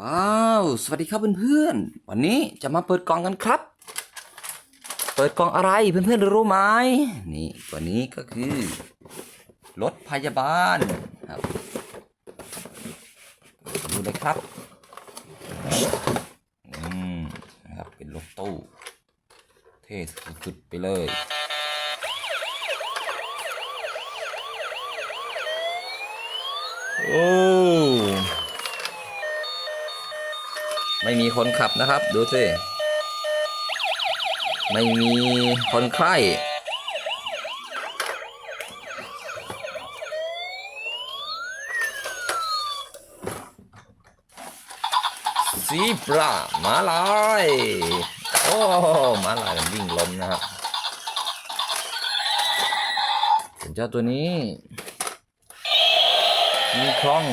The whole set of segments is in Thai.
ว้าว สวัสดีครับเพื่อนๆ วันนี้จะมาเปิดกล่องกันครับ เปิดกล่องอะไรเพื่อนๆรู้ไหมนี่ตัวนี้ก็คือรถพยาบาลครับดูเลยครับอืมนะครับเป็นรถตู้ เท่สุดๆไปเลยโอ้ ไม่มีคนขับนะครับ ดูสิ ไม่มีคนไข้ซีปลามาลายโอ้มาลายมันวิ่งล้มนะครับส่วนเจ้าตัวนี้ มีคล่อง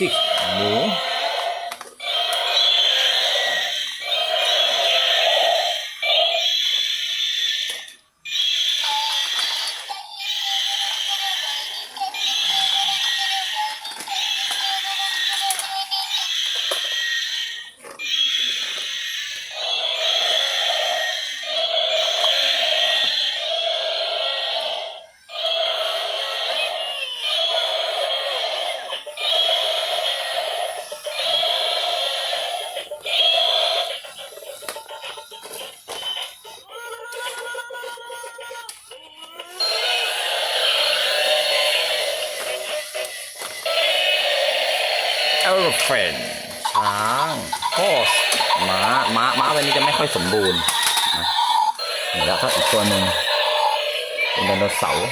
พริ กหมูเอลเฟนช้างโคสม้า ม้า ม้าวันนี้จะไม่ค่อยสมบูรณ์นะแล้วก็อีกตัวหนึ่งเป็นไดโนเสาร์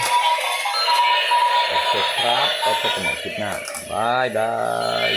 โอเคครับแล้วพบกันใหม่คลิปหน้าบายบาย